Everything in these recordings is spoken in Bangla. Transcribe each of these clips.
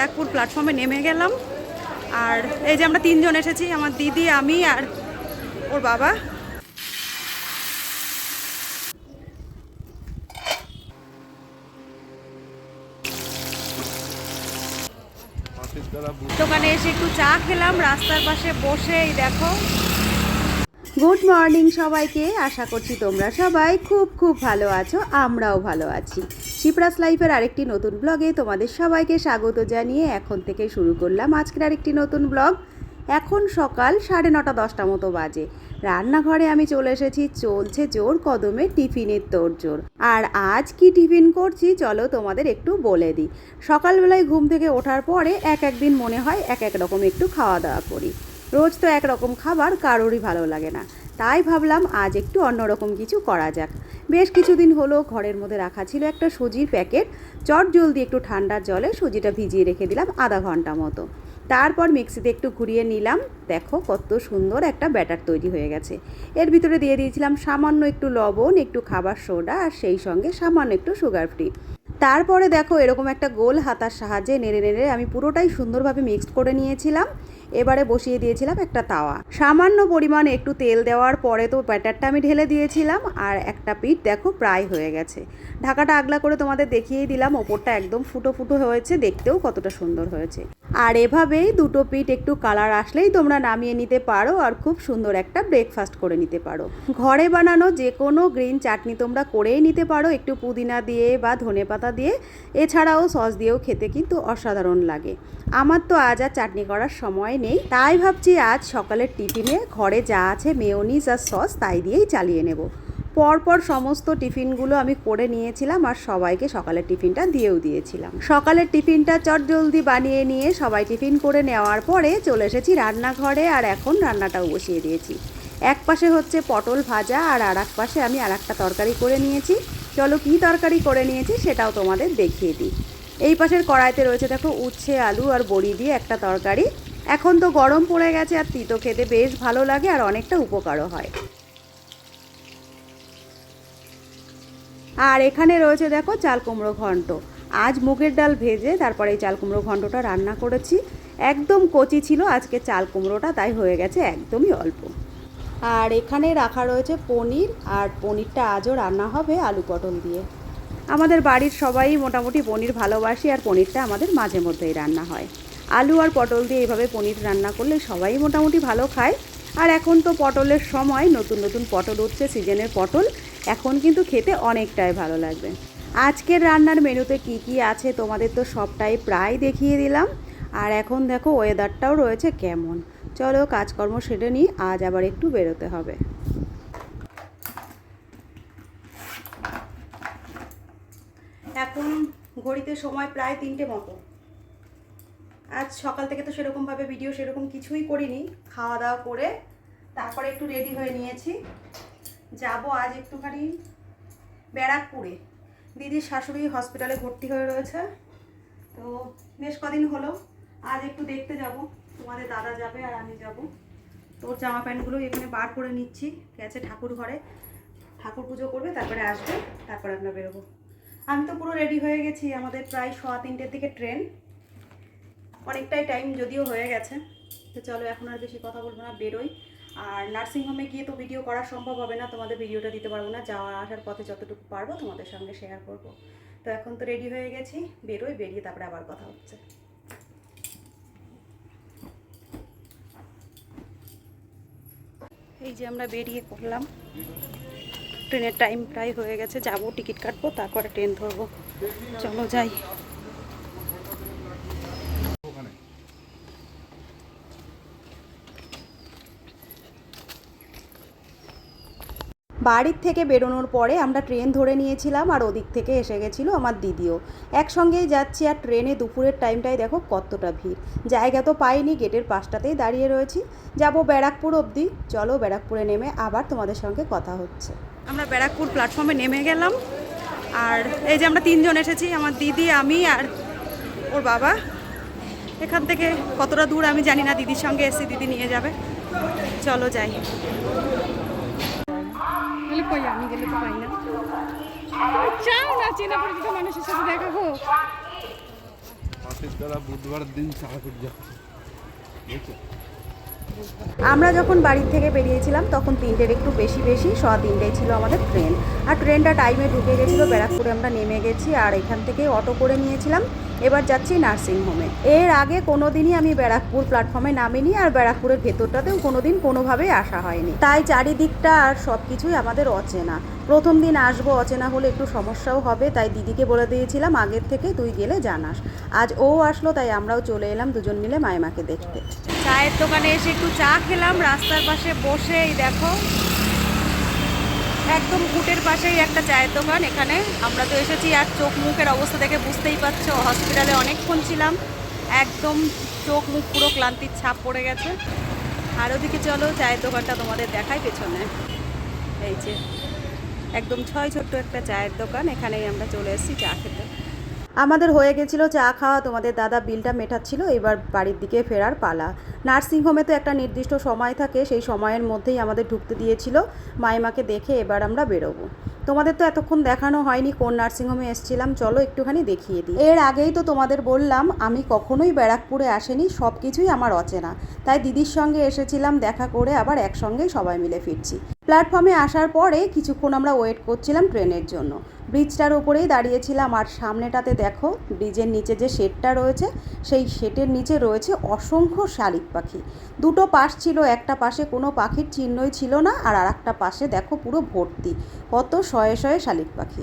ব্যারাকপুর প্ল্যাটফর্মে নেমে গেলাম। আর এই যে আমরা তিনজন এসেছি, আমার দিদি, আমি আর ওর বাবা। দোকানে এসে একটু চা খেলাম, রাস্তার পাশে বসে, এই দেখো। গুড মর্নিং সবাইকে, আশা করছি তোমরা সবাই খুব খুব ভালো আছো, আমরাও ভালো আছি। শিপ্রাস লাইফের আরেকটি নতুন ব্লগে তোমাদের সবাইকে স্বাগত জানিয়ে এখন থেকে শুরু করলাম আজকের আরেকটি নতুন ব্লগ। এখন সকাল সাড়ে নটা দশটা মতো বাজে। রান্নাঘরে আমি চলে এসেছি, চলছে জোর কদমে টিফিনের তোড়জোড়। আর আজ কি টিফিন করছি চলো তোমাদের একটু বলে দিই। সকালবেলায় ঘুম থেকে ওঠার পরে এক একদিন মনে হয় এক এক রকম একটু খাওয়া দাওয়া করি। রোজ তো একরকম খাবার, কারোরই ভালো লাগে না। তাই ভাবলাম আজ একটু অন্যরকম কিছু করা যাক। বেশ কিছুদিন হলো ঘরের মধ্যে রাখা ছিল একটা সুজির প্যাকেট। চট জলদি একটু ঠান্ডার জলে সুজিটা ভিজিয়ে রেখে দিলাম আধা ঘণ্টা মতো। তারপর মিক্সিতে একটু ঘুরিয়ে নিলাম। দেখো কত সুন্দর একটা ব্যাটার তৈরি হয়ে গেছে। এর ভিতরে দিয়ে দিয়েছিলাম সামান্য একটু লবণ, একটু খাবার সোডা আর সেই সঙ্গে সামান্য একটু সুগার ফ্রি। তারপরে দেখো এরকম একটা গোল হাতার সাহায্যে নেড়ে নেড়ে আমি পুরোটাই সুন্দরভাবে মিক্সড করে নিয়েছিলাম। এবারে বসিয়ে দিয়েছিলাম একটা তাওয়া। সামান্য পরিমাণ একটু তেল দেওয়ার পরে তো ব্যাটারটা আমি ঢেলে দিয়েছিলাম, আর একটা পিঠ দেখো প্রায় হয়ে গেছে। ঢাকাটা আগলা করে তোমাদের দেখিয়েই দিলাম, ওপরটা একদম ফুটো ফুটো হয়েছে, দেখতেও কতটা সুন্দর হয়েছে। আর এভাবেই দুটো পিঠ একটু কালার আসলেই তোমরা নামিয়ে নিতে পারো আর খুব সুন্দর একটা ব্রেকফাস্ট করে নিতে পারো। ঘরে বানানো যে কোনো গ্রিন চাটনি তোমরা করেই নিতে পারো, একটু পুদিনা দিয়ে বা ধনে পাতা দিয়ে। এছাড়াও সস দিয়েও খেতে কিন্তু অসাধারণ লাগে। আমার তো আজ আর চাটনি করার সময় নেই, তাই ভাবছি আজ সকালের টিফিনে ঘরে যা আছে মেয়োনিজ আর সস তাই দিয়েই চালিয়ে নেব। পরপর সমস্ত টিফিনগুলো আমি করে নিয়েছিলাম আর সবাইকে সকালের টিফিনটা দিয়েও দিয়েছিলাম। সকালের টিফিনটা চট জলদি বানিয়ে নিয়ে সবাই টিফিন করে নেওয়ার পরে চলে এসেছি রান্নাঘরে আর এখন রান্নাটাও বসিয়ে দিয়েছি। এক পাশে হচ্ছে পটল ভাজা আর আর এক পাশে আমি আর একটা তরকারি করে নিয়েছি। চলো কী তরকারি করে নিয়েছি সেটাও তোমাদের দেখিয়ে দিই। এই পাশের কড়াইতে রয়েছে দেখো উচ্ছে, আলু আর বড়ি দিয়ে একটা তরকারি। এখন তো গরম পড়ে গেছে আর তিতো খেতে বেশ ভালো লাগে আর অনেকটা উপকারও হয়। আর এখানে রয়েছে দেখো চাল কুমড়ো ঘন্ট। আজ মুগের ডাল ভেজে তারপরে এই চাল কুমড়ো ঘন্টটা রান্না করেছি। একদম কচি ছিল, আজকে চাল কুমড়োটা তাই হয়ে গেছে একদমই অল্প। আর এখানে রাখা রয়েছে পনির, আর পনিরটা আজও রান্না হবে আলু পটল দিয়ে। আমাদের বাড়ির সবাই মোটামুটি পনির ভালোবাসি, আর পনিরটা আমাদের মাঝে মধ্যেই রান্না হয়। আলু আর পটল দিয়ে এইভাবে পনির রান্না করলে সবাই মোটামুটি ভালো খায়। আর এখন তো পটলের সময়, নতুন নতুন পটল উঠছে, সিজনের পটল। এখন কিন্তু খেতে অনেকটাই ভালো লাগবে। আজকের রান্নার মেনুতে কি কি আছে তোমাদের তো সবটাই প্রায় দেখিয়ে দিলাম। আর এখন দেখো ওয়েদারটাও রয়েছে কেমন। চলো কাজকর্ম সেরে নিই, আজ আবার একটু বেরোতে হবে। এখন ঘড়িতে সময় প্রায় তিনটে মতো। আজ সকাল থেকে তো সেরকমভাবে ভিডিও সেরকম কিছুই করিনি। খাওয়া দাওয়া করে তারপরে একটু রেডি হয়ে নিয়েছি। যাব আজ একটুখানি ব্যারাকপুরে। দিদির শাশুড়ি হসপিটালে ভর্তি হয়ে রয়েছে। তো বেশ কদিন হলো, আজ একটু দেখতে যাব। তোমাদের দাদা যাবে আর আমি যাব। তোর জামা প্যান্টগুলো এখানে বার করে নিচ্ছি, গেছে ঠাকুর ঘরে। ঠাকুর পুজো করবে, তারপরে আসবে, তারপরে আমরা বেরোবো। আমি তো পুরো রেডি হয়ে গেছি, আমাদের প্রায় সোয়া তিনটের দিকে ট্রেন অনেকটাই টাইম যদিও হয়ে গেছে। তো চলো এখন আর বেশি কথা বলব না, বেরোই। আর নার্সিংহোমে গিয়ে তো ভিডিও করা সম্ভব হবে না, তোমাদের ভিডিওটা দিতে পারব না, যাওয়া আসার পথে যতটুকু পারব তোমাদের সঙ্গে শেয়ার করব। তো এখন তো রেডি হয়ে গেছি, বেরোই, বেরিয়ে তারপরে আবার কথা হচ্ছে। এই যে আমরা বেরিয়ে পড়লাম। ট্রেনের টাইম প্রায় হয়ে গেছে, যাব টিকিট কাটবো, তারপরে ট্রেন ধরবো। চলো যাই। বাড়ির থেকে বেরোনোর পরে আমরা ট্রেন ধরে নিয়েছিলাম আর ওদিক থেকে এসে গেছিল আমার দিদিও। একসঙ্গেই যাচ্ছি আর ট্রেনে দুপুরের টাইমটাই দেখো কতটা ভিড়। জায়গা তো পাইনি, গেটের পাশটাতেই দাঁড়িয়ে রয়েছি। যাব ব্যারাকপুর অবধি। চলো ব্যারাকপুরে নেমে আবার তোমাদের সঙ্গে কথা হচ্ছে। আমরা ব্যারাকপুর প্ল্যাটফর্মে নেমে গেলাম। আর এই যে আমরা তিনজন এসেছি, আমার দিদি, আমি আর ওর বাবা। এখান থেকে কতটা দূর আমি জানি না, দিদির সঙ্গে এসে দিদি নিয়ে যাবে। চলো যাই। কই আমি গেলে তো পাই না। চাও না, চেনা পরিচিত মানুষের সাথে দেখা হোক। তারা বুধবার দিন চালাকুট যাচ্ছে। আমরা যখন বাড়ির থেকে বেরিয়েছিলাম, তখন তিনটের একটু বেশি বেশি স তিনটেই ছিল আমাদের ট্রেন। আর ট্রেনটা টাইমে ঢুকে গেছিল, ব্যারাকপুরে আমরা নেমে গেছি আর এখান থেকে অটো করে নিয়েছিলাম। এবার যাচ্ছি নার্সিংহোমে এর আগে কোনো দিনই আমি ব্যারাকপুর প্ল্যাটফর্মে নামিনি আর ব্যারাকপুরের ভেতরটাতেও কোনো দিন কোনোভাবেই আসা হয়নি। তাই চারিদিকটা আর সব কিছুই আমাদের অচেনা। প্রথম দিন আসব অচেনা হলে একটু সমস্যাও হবে, তাই দিদিকে বলে দিয়েছিলাম, আগের থেকে তুই গেলে জানাস। আজ ও আসলো, তাই আমরাও চলে এলাম দুজন মিলে মাইমাকে দেখতে। চায়ের দোকানে এসে একটু চা খেলাম, রাস্তার পাশে বসে এই দেখো। একদম কুটের পাশেই একটা চায়ের দোকান, এখানে আমরা তো এসেছি আর চোখ মুখের অবস্থা দেখে বুঝতেই পারছ হসপিটালে অনেকক্ষণ ছিলাম। একদম চোখ মুখ পুরো ক্লান্তির ছাপ পড়ে গেছে। আর ওদিকে চলো, চায়ের দোকানটা তোমাদের দেখাই পেছনে। এই যে, একদম ছয় ছোট্ট একটা চায়ের দোকান, এখানেই আমরা চলে এসেছি চা খেতে। আমাদের হয়ে গেছিল চা খাওয়া, তোমাদের দাদা বিলটা মেটাচ্ছিল, এবার বাড়ির দিকে ফেরার পালা। নার্সিংহোমে তো একটা নির্দিষ্ট সময় থাকে, সেই সময়ের মধ্যেই আমাদের ঢুকতে দিয়েছিল। মাইমাকে দেখে এবার আমরা বেরোবো। তোমাদের তো এতক্ষণ দেখানো হয়নি কোন নার্সিংহোমে এসেছিলাম, চলো একটুখানি দেখিয়ে দিই। এর আগেই তো তোমাদের বললাম, আমি কখনোই ব্যারাকপুরে আসেনি সব কিছুই আমার অচেনা। তাই দিদির সঙ্গে এসেছিলাম, দেখা করে আবার একসঙ্গেই সবাই মিলে ফিরছি। প্ল্যাটফর্মে আসার পরে কিছুক্ষণ আমরা ওয়েট করছিলাম ট্রেনের জন্য। ব্রিজটার ওপরেই দাঁড়িয়েছিলাম আর সামনেটাতে দেখো, ব্রিজের নিচে যে শেডটা রয়েছে, সেই শেডের নিচে রয়েছে অসংখ্য শালিক পাখি। দুটো পাশ ছিল, একটা পাশে কোনো পাখির চিহ্নই ছিল না আর আরেকটা পাশে দেখো পুরো ভর্তি। কত শয়ে শয়ে শালিক পাখি।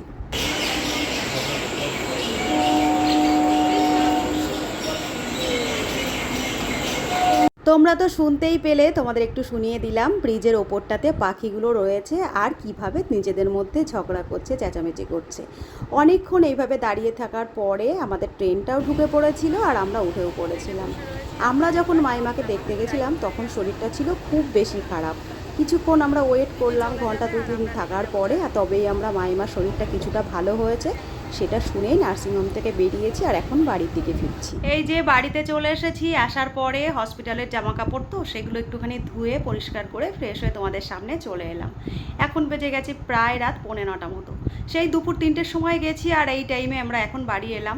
তোমরা তো শুনতেই পেলে, তোমাদের একটু শুনিয়ে দিলাম, ব্রিজের ওপরটাতে পাখিগুলো রয়েছে আর কীভাবে নিজেদের মধ্যে ঝগড়া করছে, চেঁচামেচি করছে। অনেকক্ষণ এইভাবে দাঁড়িয়ে থাকার পরে আমাদের ট্রেনটাও ঢুকে পড়েছিল আর আমরা উঠেও পড়েছিলাম। আমরা যখন মাইমাকে দেখতে গেছিলাম, তখন শরীরটা ছিল খুব বেশি খারাপ। কিছুক্ষণ আমরা ওয়েট করলাম ঘণ্টা দু তিন থাকার পরে, আর তবেই আমরা মাইমার শরীরটা কিছুটা ভালো হয়েছে। সেটা শুনেই নার্সিংহোম থেকে বেরিয়েছি আর এখন বাড়ির দিকে ফিরছি। এই যে বাড়িতে চলে এসেছি, আসার পরে হসপিটালের জামা কাপড় তো সেগুলো একটুখানি ধুয়ে পরিষ্কার করে ফ্রেশ হয়ে তোমাদের সামনে চলে এলাম। এখন বেজে গেছে প্রায় রাত পৌনে নটা মতো। সেই দুপুর তিনটের সময় গেছি আর এই টাইমে আমরা এখন বাড়ি এলাম।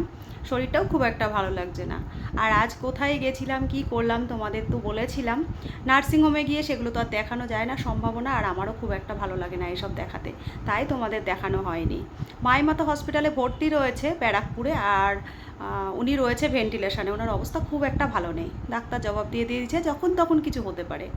শরীরটাও খুব একটা ভালো লাগছে না। আর আজ কোথায় গেছিলাম, কি করলাম তোমাদের তো বলেছিলাম। নার্সিংহোমে গিয়ে সেগুলো তো আর দেখানো যায় না, সম্ভাবনা, আর আমারও খুব একটা ভালো লাগে না এসব দেখাতে। তাই তোমাদের দেখানো হয়নি। মাইমাতা হসপিটালে ভর্তি রয়েছে ব্যারাকপুরে, আর উনি রয়েছে ভেন্টিলেশনে, ওনার অবস্থা খুব একটা ভালো নেই। ডাক্তার জবাব দিয়ে দিয়েছে, যখন তখন কিছু হতে পারে।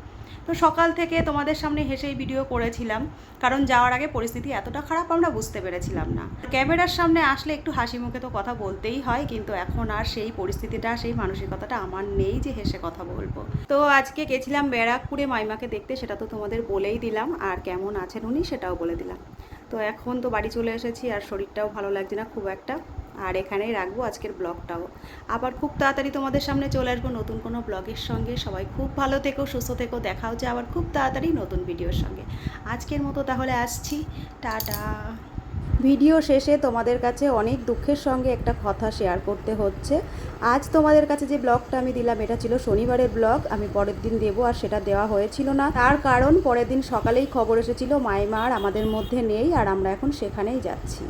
তো সকাল থেকে তোমাদের সামনে হেসেই ভিডিও করেছিলাম, কারণ যাওয়ার আগে পরিস্থিতি এতটা খারাপ আমরা বুঝতে পেরেছিলাম না। ক্যামেরার সামনে আসলে একটু হাসি মুখে তো কথা বলতেই হয়, কিন্তু এখন আর সেই পরিস্থিতিটা, সেই মানসিকতাটা আমার নেই যে হেসে কথা বলব। তো আজকে গেছিলাম ব্যারাকপুরে মাইমাকে দেখতে, সেটা তো তোমাদের বলেই দিলাম, আর কেমন আছেন উনি সেটাও বলে দিলাম। তো এখন তো বাড়ি চলে এসেছি, আর শরীরটাও ভালো লাগছে না খুব একটা। আর এখানেই রাখব আজকের ব্লগটাও। আবার খুব তাড়াতাড়ি তোমাদের সামনে চলে আসব নতুন কোনো ব্লগের সঙ্গে। সবাই খুব ভালো থেকো, সুস্থ থেকো দেখা হচ্ছে আবার খুব তাড়াতাড়ি নতুন ভিডিওর সঙ্গে। আজকের মতো তাহলে আসছি। টাটা। ভিডিও শেষে তোমাদের কাছে অনেক দুঃখের সঙ্গে একটা কথা শেয়ার করতে হচ্ছে। আজ তোমাদের কাছে যে ব্লগটা আমি দিলাম, এটা ছিল শনিবারের ব্লগ। আমি পরের দিন দেবো আর সেটা দেওয়া হয়েছিল না। তার কারণ পরের দিন সকালেই খবর এসেছিল মাইমার আমাদের মধ্যে নেই আর আমরা এখন সেখানেই যাচ্ছি।